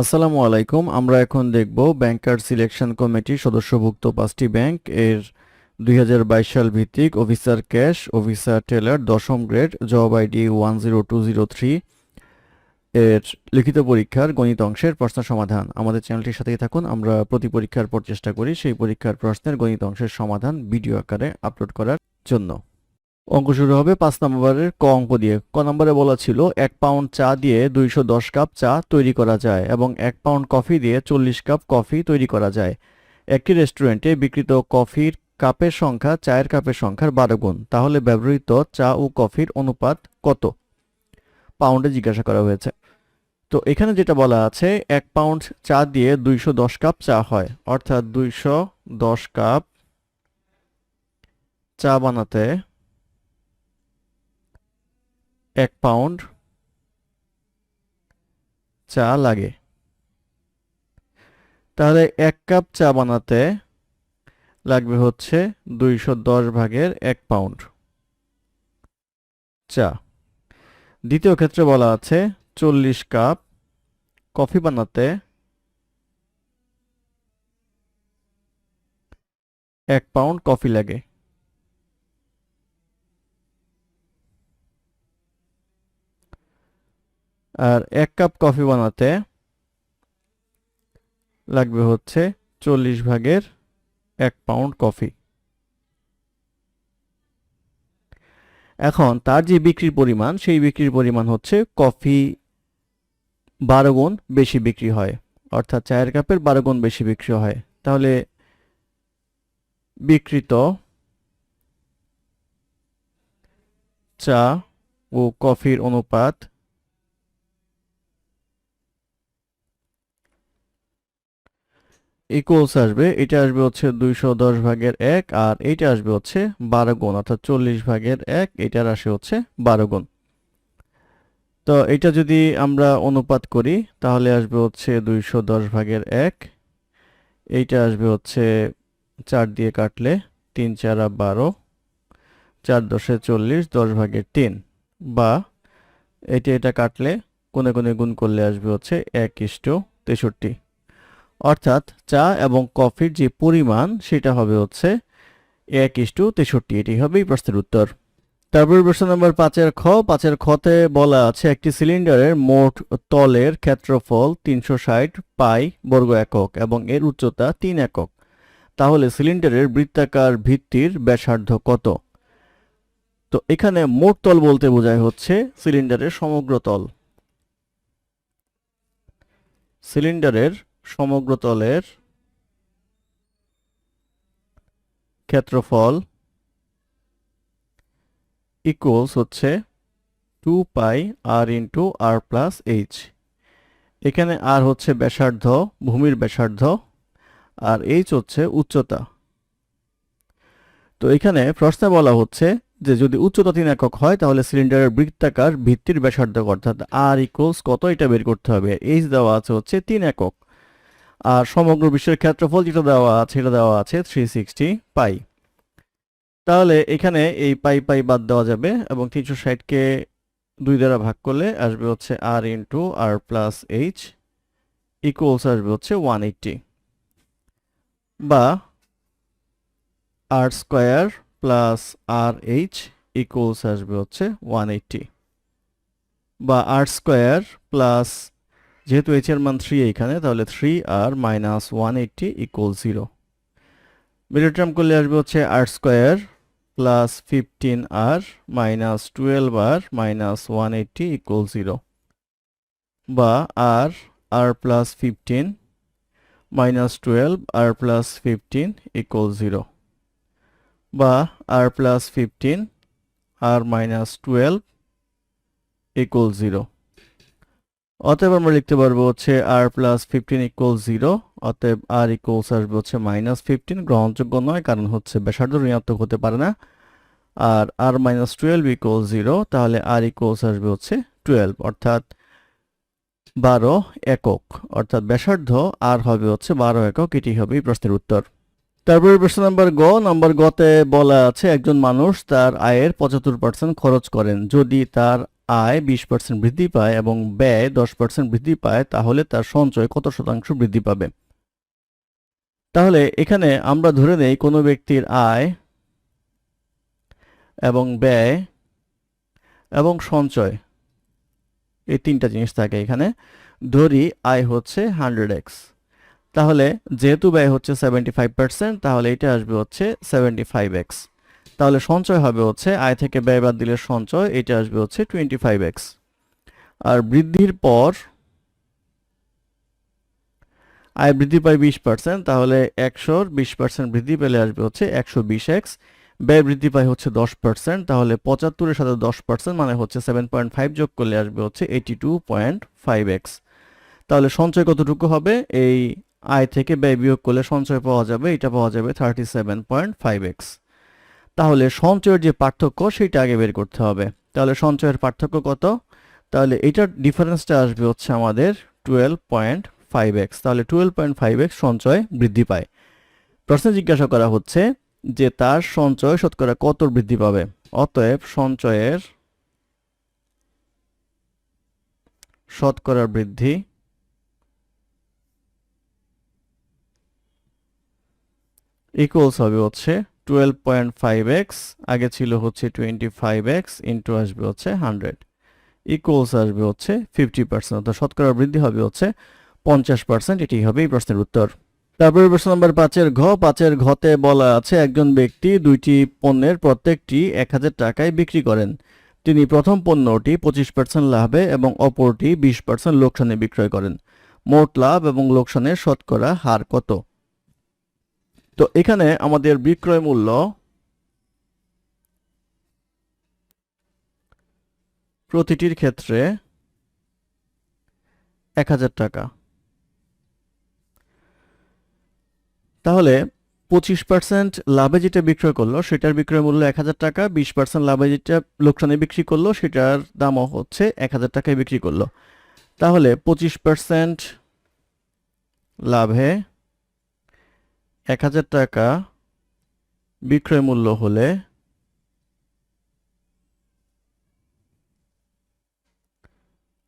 আসসালামু আলাইকুম। আমরা এখন দেখব ব্যাংকার সিলেকশন কমিটির সদস্যভুক্ত পাঁচটি ব্যাংক। এর দুই হাজার বাইশ সাল ভিত্তিক অফিসার ক্যাশ, অফিসার টেলার, দশম grade, job ID one zero two zero three. এর লিখিত পরীক্ষার গণিত অংশের প্রশ্ন সমাধান। আমাদের চ্যানেলটির সাথেই থাকুন, আমরা প্রতি পরীক্ষার পর চেষ্টা করি সেই পরীক্ষার প্রশ্নের গণিত অংশের সমাধান ভিডিও আকারে আপলোড করার জন্য। অঙ্ক শুরু হবে পাঁচ নম্বরের ক অঙ্ক দিয়ে। ক নম্বরে বলা ছিল, এক পাউন্ড চা দিয়ে দুইশো দশ কাপ চা তৈরি করা যায় এবং এক পাউন্ড কফি দিয়ে চল্লিশ কাপ কফি তৈরি করা যায়। একটি রেস্টুরেন্টে বিক্রিত কফির কাপের সংখ্যা চায়ের কাপের সংখ্যার বারো গুণ। তাহলে ব্যবহৃত চা ও কফির অনুপাত কত? পাউন্ডে জিজ্ঞাসা করা হয়েছে। তো এখানে যেটা বলা আছে, এক পাউন্ড চা দিয়ে দুইশো দশ কাপ চা হয়। অর্থাৎ দুইশো দশ কাপ চা বানাতে এক পাউন্ড চা লাগে। তাহলে এক কাপ চা বানাতে লাগবে হচ্ছে দুইশো দশ ভাগের এক পাউন্ড চা। দ্বিতীয় ক্ষেত্রে বলা আছে চল্লিশ কাপ কফি বানাতে এক পাউন্ড কফি লাগে। আর এক কাপ কফি বানাতে লাগবে হচ্ছে চল্লিশ ভাগের এক পাউন্ড কফি। এখন তার যে বিক্রির পরিমাণ, সেই বিক্রির পরিমাণ হচ্ছে কফি বারো গুণ বেশি বিক্রি হয়। অর্থাৎ চায়ের কাপের বারো গুণ বেশি বিক্রি হয়। তাহলে বিকৃত চা ও কফির অনুপাত ইকুয়ালস আসবে, এটা আসবে হচ্ছে দুইশো দশ ভাগের এক, আর এইটা আসবে হচ্ছে বারো গুণ, অর্থাৎ চল্লিশ ভাগের এক, এটার আসে হচ্ছে বারো গুণ। তো এটা যদি আমরা অনুপাত করি, তাহলে আসবে হচ্ছে দুইশো দশ ভাগের এক, এইটা আসবে হচ্ছে চার দিয়ে কাটলে তিন চারা বারো, চার দশে চল্লিশ, দশ ভাগের তিন, বা এটা এটা কাটলে কোনে কোনে গুণ করলে আসবে হচ্ছে এক ইষ্ট তেষট্টি। অর্থাৎ চা এবং কফির যে পরিমাণ, সেটা হবে হচ্ছে এক ইস্টু তেষট্টি। এটি হবে এই প্রশ্নের উত্তর। তারপর প্রশ্ন নম্বর পাঁচের খ। পাঁচের খতে বলা আছে, একটি সিলিন্ডারের মোট তলের ক্ষেত্রফল তিনশো ষাট পাই বর্গ একক এবং এর উচ্চতা তিন একক। তাহলে সিলিন্ডারের বৃত্তাকার ভিত্তির ব্যাসার্ধ কত? তো এখানে মোট তল বলতে বোঝায় হচ্ছে সিলিন্ডারের সমগ্র তল। সিলিন্ডারের সমগ্র তলের ক্ষেত্রফল ইকুয়ালস হচ্ছে two pi r into r plus h এখানে আর হচ্ছে ব্যাসার্ধ, ভূমির ব্যাসার্ধ, আর এইচ হচ্ছে উচ্চতা। তো এখানে প্রশ্নে বলা হচ্ছে যে যদি উচ্চতা তিন একক হয়, তাহলে সিলিন্ডারের বৃত্তাকার ভিত্তির ব্যাসার্ধ অর্থাৎ আর ইকুয়ালস কত এটা বের করতে হবে? এইচ দেওয়া আছে হচ্ছে তিন একক। আর সমগ্র বিশ্বের ক্ষেত্রফল যেটা দেওয়া আছে এটা দেওয়া আছে থ্রি সিক্সটি পাই তাহলে এখানে এই পাই পাই বাদ দেওয়া যাবে এবং তিনশো ষাটকে দুই দ্বারা ভাগ করলে আসবে হচ্ছে r into r plus h equals আসবে হচ্ছে ওয়ান এইটটি বা r square plus r h equals আসবে হচ্ছে ওয়ান এইটটি বা আর স্কোয়ার প্লাস যেহেতু এইচ এর মান থ্রি এইখানে, তাহলে three r minus one eighty equal zero middle term করলে আসবে হচ্ছে r square plus fifteen r minus twelve r minus one eighty equal zero বা r r plus fifteen minus twelve r plus fifteen equal zero বা r plus fifteen r minus twelve equal zero অতএব আমরা লিখতে পারব হচ্ছে r plus fifteen equal zero অতএব r equals আসবে হচ্ছে মাইনাস ফিফটিন গ্রহণযোগ্য নয়, কারণ হচ্ছে ব্যাসার্ধ ঋণাত্মক হতে পারে না। আর r minus twelve equal zero তাহলে আর ইকুয়ালস আসবে হচ্ছে টুয়েলভ অর্থাৎ বারো একক, অর্থাৎ ব্যাসার্ধ আর হবে হচ্ছে বারো একক, এটি হবে প্রশ্নের উত্তর। তারপরে প্রশ্ন নাম্বার গ, নাম্বার গতে বলা আছে, একজন মানুষ তার আয়ের পঁচাত্তর পার্সেন্ট খরচ করেন, যদি তার আয় বিশ পার্সেন্ট বৃদ্ধি পায় এবং ব্যয় দশ পার্সেন্ট বৃদ্ধি পায়, তাহলে তার সঞ্চয় কত শতাংশ বৃদ্ধি পাবে? তাহলে এখানে আমরা ধরে নেই কোনো ব্যক্তির আয় এবং ব্যয় এবং সঞ্চয়। এই তিনটা জিনিস থাকে এখানে। ধরি আয় হচ্ছে হান্ড্রেড এক্স। তাহলে যেহেতু ব্যয় হচ্ছে সেভেন্টি ফাইভ পার্সেন্ট তাহলে এটা আসবে হচ্ছে সেভেন্টি ফাইভ এক্স। তাহলে সঞ্চয় হবে হচ্ছে, আয় থেকে ব্যয় বাদ দিলে সঞ্চয়, এটা আসবে হচ্ছে টোয়েন্টি ফাইভ এক্স আর বৃদ্ধির পর, আয় বৃদ্ধি পায় বিশ পার্সেন্ট তাহলে একশোর বিশ পার্সেন্ট বৃদ্ধি পেলে আসবে হচ্ছে একশো বিশ এক্স ব্যয় বৃদ্ধি পায় হচ্ছে দশ পার্সেন্ট তাহলে পঁচাত্তরের সাথে দশ পার্সেন্ট মানে হচ্ছে সেভেন পয়েন্ট ফাইভ যোগ করলে আসবে হচ্ছে eighty two point five x তাহলে সঞ্চয় কতটুকু হবে? এই আয় থেকে ব্যয় বিয়োগ করলে সঞ্চয় পাওয়া যাবে, এটা পাওয়া যাবে thirty seven point five x তাহলে সঞ্চয়ের যে পার্থক্য সেটা আগে বের করতে হবে। তাহলে সঞ্চয়ের পার্থক্য কত? তাহলে এটার ডিফারেন্সটা আসবে হচ্ছে আমাদের টুয়েলভ পয়েন্ট ফাইভ এক্স তাহলে টুয়েলভ পয়েন্ট ফাইভ এক্স সঞ্চয় বৃদ্ধি পায়। প্রশ্নে জিজ্ঞাসা করা হচ্ছে যে তার সঞ্চয় শতকরা কত বৃদ্ধি পাবে? অতএব সঞ্চয়ের শতকরা বৃদ্ধি ইকুয়ালস হবে হচ্ছে টুয়েলভ পয়েন্ট ফাইভ এক্স আগে ছিল হচ্ছে টোয়েন্টি ফাইভ এক্স ইন্টু আসবে হচ্ছে হান্ড্রেড ইকুয়ালস আসবে হচ্ছে ফিফটি পার্সেন্ট অর্থাৎ শতকরা বৃদ্ধি হবে হচ্ছে পঞ্চাশ পার্সেন্ট এটি হবে এই প্রশ্নের উত্তর। তারপরে প্রশ্ন নম্বর পাঁচের ঘ, পাঁচের ঘতে বলা আছে, একজন ব্যক্তি দুইটি পণ্যের প্রত্যেকটি এক হাজার টাকায় বিক্রি করেন। তিনি প্রথম পণ্যটি পঁচিশ পার্সেন্ট লাভে এবং অপরটি বিশ পার্সেন্ট লোকসানে বিক্রয় করেন। মোট লাভ এবং লোকসানের শতকরা হার কত? তো এখানে আমাদের বিক্রয় মূল্য প্রতিটির ক্ষেত্রে এক হাজার টাকা। তাহলে পঁচিশ পার্সেন্ট লাভে যেটা বিক্রয় করল, সেটার বিক্রয় মূল্য এক হাজার টাকা, বিশ পার্সেন্ট লাভে যেটা লোকসানে বিক্রি করল, সেটার দামও হচ্ছে এক হাজার টাকায় বিক্রি করল। তাহলে পঁচিশ পার্সেন্ট লাভে এক হাজার টাকা বিক্রয় মূল্য হলে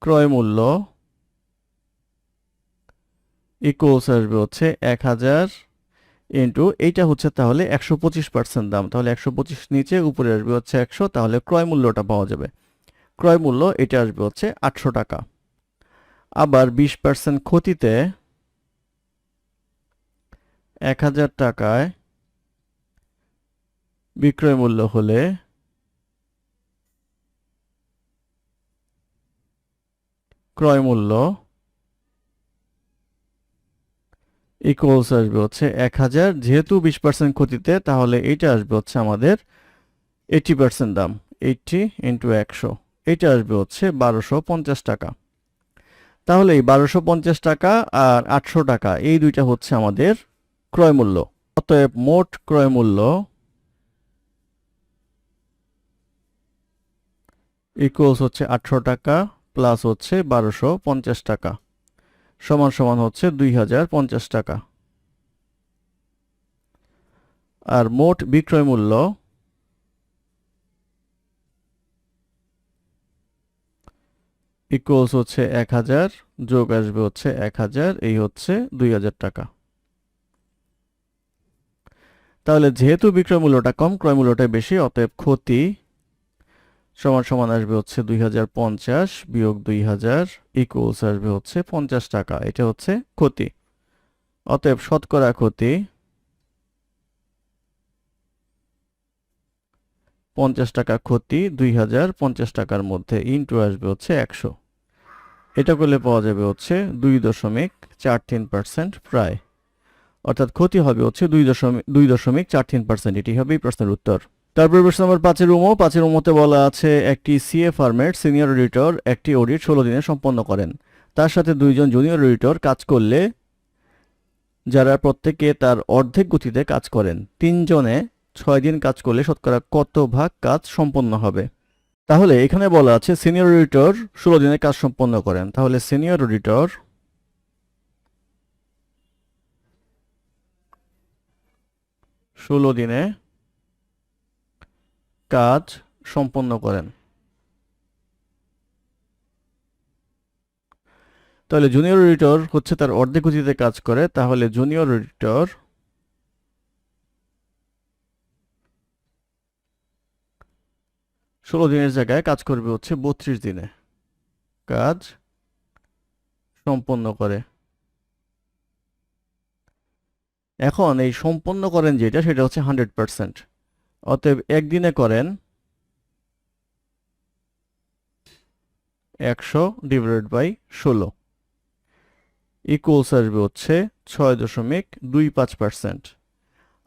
ক্রয় মূল্য ইকুয়ালস আসবে হচ্ছে এক হাজার ইন্টু এইটা হচ্ছে তাহলে একশো পঁচিশ পার্সেন্ট দাম। তাহলে একশো পঁচিশ নিচে, উপরে আসবে হচ্ছে একশো, তাহলে ক্রয় মূল্যটা পাওয়া যাবে। ক্রয় মূল্য, এটা আসবে হচ্ছে আটশো টাকা। আবার বিশ পার্সেন্ট ক্ষতিতে এক হাজার টাকায় বিক্রয় মূল্য হলে ক্রয় মূল্য ইকুয়ালস আসবে হচ্ছে এক হাজার। যেহেতু বিশ পার্সেন্ট ক্ষতিতে, তাহলে এইটা আসবে হচ্ছে আমাদের এইটি পার্সেন্ট দাম এইটটি ইন্টু একশো। এটা আসবে হচ্ছে বারোশো পঞ্চাশ টাকা। তাহলে এই বারোশো পঞ্চাশ টাকা আর আটশো টাকা, এই দুইটা হচ্ছে আমাদের ক্রয় মূল্য অতএব মোট ক্রয় মূল্য ইকুয়ালস হচ্ছে আটশো টাকা প্লাস হচ্ছে বারোশো পঞ্চাশ টাকা, সমান সমান হচ্ছে দুই হাজার পঞ্চাশ টাকা। আর মোট বিক্রয় মূল্য ইকুয়ালস হচ্ছে এক হাজার, যোগ আসবে হচ্ছে এক হাজার, এই হচ্ছে দুই হাজার টাকা। তাহলে যেহেতু বিক্রয় মূল্যটা কম, ক্রয় মূল্যটা বেশি, অতএব ক্ষতি সমান সমান আসবে হচ্ছে দুই হাজার পঞ্চাশ বিয়োগ দুই হাজার ইকুয়ালস আসবে হচ্ছে পঞ্চাশ টাকা। এটা হচ্ছে ক্ষতি। অতএব শতকরা ক্ষতি পঞ্চাশ টাকা ক্ষতি দুই হাজার পঞ্চাশ টাকার মধ্যে ইন্টু আসবে হচ্ছে একশো। এটা করলে পাওয়া যাবে হচ্ছে দুই দশমিক চার তিন পার্সেন্ট প্রায়। অর্থাৎ ক্ষতি হবে হচ্ছে দুই দশমিক দুই দশমিক চার তিন পার্সেন্ট এটি হবে এই প্রশ্নের উত্তর। তারপর প্রশ্ন নম্বর পাঁচের উমো। পাঁচের উমোতে বলা আছে, একটি সিএ ফার্মের সিনিয়র অডিটর একটি অডিট ষোলো দিনে সম্পন্ন করেন। তার সাথে দুইজন জুনিয়র অডিটর কাজ করলে যারা প্রত্যেকে তার অর্ধেক গতিতে কাজ করেন, তিনজনে ছয় দিন কাজ করলে শতকরা কত ভাগ কাজ সম্পন্ন হবে? তাহলে এখানে বলা আছে সিনিয়র অডিটর ষোলো দিনে কাজ সম্পন্ন করেন। তাহলে সিনিয়র অডিটর ষোলো দিনে কাজ সম্পন্ন করেন। তাহলে জুনিয়র অডিটর হচ্ছে তার অর্ধেক গতিতে কাজ করে, তাহলে জুনিয়র অডিটর ষোলো দিনের জায়গায় কাজ করবে হচ্ছে বত্রিশ দিনে। কাজ সম্পন্ন করে। এখন এই সম্পন্ন করেন যেটা, সেটা হচ্ছে হান্ড্রেড পার্সেন্ট অতএব একদিনে করেন একশো ডিভাইডেড বাই ষোলো। ইকুয়ালস আসবে হচ্ছে ছয় দশমিক দুই পাঁচ পার্সেন্ট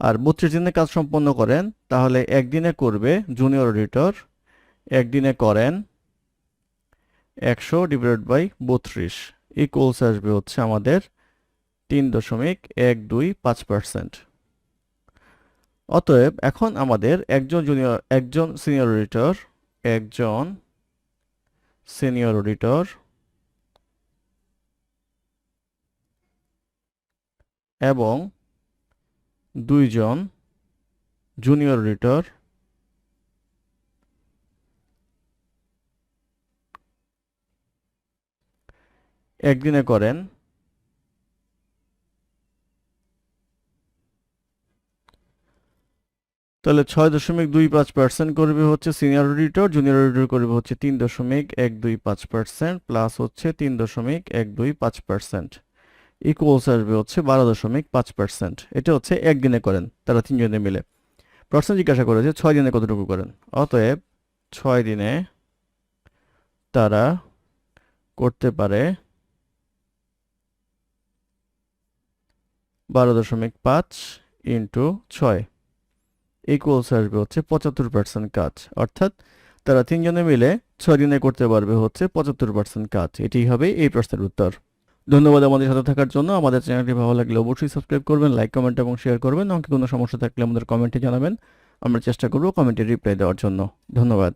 আর বত্রিশ দিনে কাজ সম্পন্ন করেন, তাহলে একদিনে করবে জুনিয়র অডিটর একদিনে করেন একশো ডিভাইডেড বাই বত্রিশ। ইকুয়ালস আসবে হচ্ছে আমাদের তিন দশমিক এক দুই পাঁচ পার্সেন্ট। অতএব এখন আমাদের একজন জুনিয়র একজন সিনিয়র অডিটর একজন সিনিয়র অডিটর এবং দুইজন জুনিয়র অডিটর একদিনে করেন তাহলে ছয় দশমিক দুই পাঁচ পার্সেন্ট করবে হচ্ছে সিনিয়র অডিটর জুনিয়র অডিটর করবে হচ্ছে তিন দশমিক এক দুই পাঁচ পার্সেন্ট প্লাস হচ্ছে তিন দশমিক এক দুই পাঁচ পার্সেন্ট ইকুয়ালস আসবে হচ্ছে বারো দশমিক পাঁচ পার্সেন্ট। এটা হচ্ছে একদিনে করেন, তারা তিনজনে মিলে। প্রশ্ন জিজ্ঞাসা করে যে ছয় দিনে কতটুকু করেন? অতএব ছয় দিনে তারা করতে পারে বারো দশমিক পাঁচ ইন্টু ছয়। ইকুয়ালস আসবে হচ্ছে পঁচাত্তর পার্সেন্ট কাজ। অর্থাৎ তারা তিনজনে মিলে ছয় দিনে করতে পারবে হচ্ছে পঁচাত্তর পার্সেন্ট কাজ। এটি হবে এই প্রশ্নের উত্তর। ধন্যবাদ আমাদের সাথে থাকার জন্য। আমাদের চ্যানেলটি ভালো লাগলে অবশ্যই সাবস্ক্রাইব করবেন লাইক কমেন্ট এবং শেয়ার করবেন। আমাকে কোনো সমস্যা থাকলে আমাদের কমেন্টে জানাবেন। আমরা চেষ্টা করব কমেন্টে রিপ্লাই দেওয়ার জন্য। ধন্যবাদ।